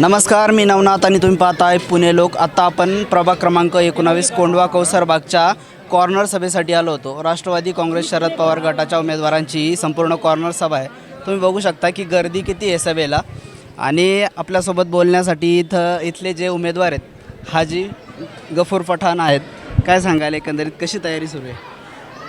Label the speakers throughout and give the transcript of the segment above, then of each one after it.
Speaker 1: नमस्कार मी नवनाथ आणि तुम्ही पाहताय पुणे लोक. आत्ता आपण प्रभाग क्रमांक एकोणावीस कोंडवा कौसरबागच्या कॉर्नर सभेसाठी आलो होतो. राष्ट्रवादी काँग्रेस शरद पवार गटाच्या उमेदवारांची संपूर्ण कॉर्नर सभा आहे. तुम्ही बघू शकता की गर्दी किती आहे सभेला. आणि आपल्यासोबत बोलण्यासाठी इथं इथले जे उमेदवार आहेत हाजी गफूर पठाण आहेत. काय सांगायला एकंदरीत? कशी तयारी सुरू आहे?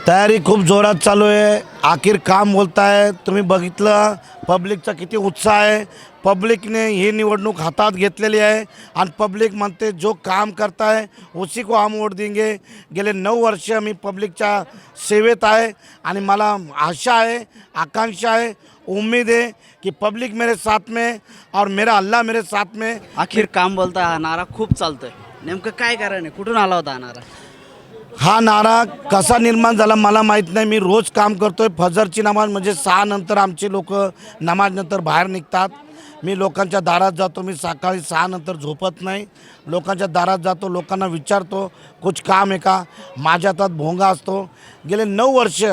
Speaker 2: तयारी खूप जोरात चालू आहे. आखिर काम बोलताय. तुम्ही बघितलं पब्लिकचा किती उत्साह आहे. पब्लिकने ही निवडणूक हातात घेतलेली आहे. आणि पब्लिक म्हणते जो काम करताय उसी को हम वोट देंगे. गेले नऊ वर्ष मी पब्लिकच्या सेवेत आहे. आणि मला आशा आहे आकांक्षा आहे उम्मीद है कि पब्लिक मेरे साथ में और मेरा अल्लाह मेरे साथ में
Speaker 1: आखिर काम बोलता हा नारा खूप चालतोय. नेमकं काय कारण आहे? कुठून आला होता हा नारा?
Speaker 2: हा नारा कसा निर्माण झाला मला माहीत नाही. मी रोज काम करतोय. फजरची नमाज म्हणजे सहा नंतर आमचे लोक नमाजनंतर बाहेर निघतात. मी लोकांच्या दारात जातो. मी सकाळी सहा नंतर झोपत नाही. लोकांच्या दारात जातो. लोकांना विचारतो कुछ काम आहे का? माझ्या हातात भोंगा असतो. गेले नऊ वर्ष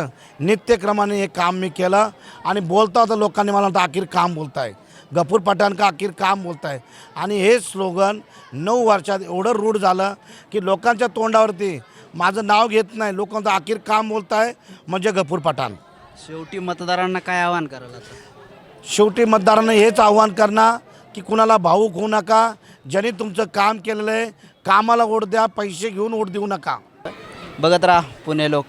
Speaker 2: नित्यक्रमाने हे काम मी केलं आणि बोलता होता लोकांनी मला म्हणतं आखिर काम बोलताय. गफूर पठाण का आखिर काम बोलताय. आणि हे स्लोगन नऊ वर्षात एवढं रूढ झालं की लोकांच्या तोंडावरती माझं नाव घेत नाही. लोकांचं आखिर काम बोलताय म्हणजे गफूर पठाण.
Speaker 1: शेवटी मतदारांना काय आवाहन आता?
Speaker 2: शेवटी मतदारांना हेच आव्हान करणार की कुणाला भाऊक होऊ नका ज्यांनी तुमचं काम केलेलं आहे कामाला ओढ द्या पैसे घेऊन ओढ देऊ नका.
Speaker 1: बघत राहा पुणे लोक.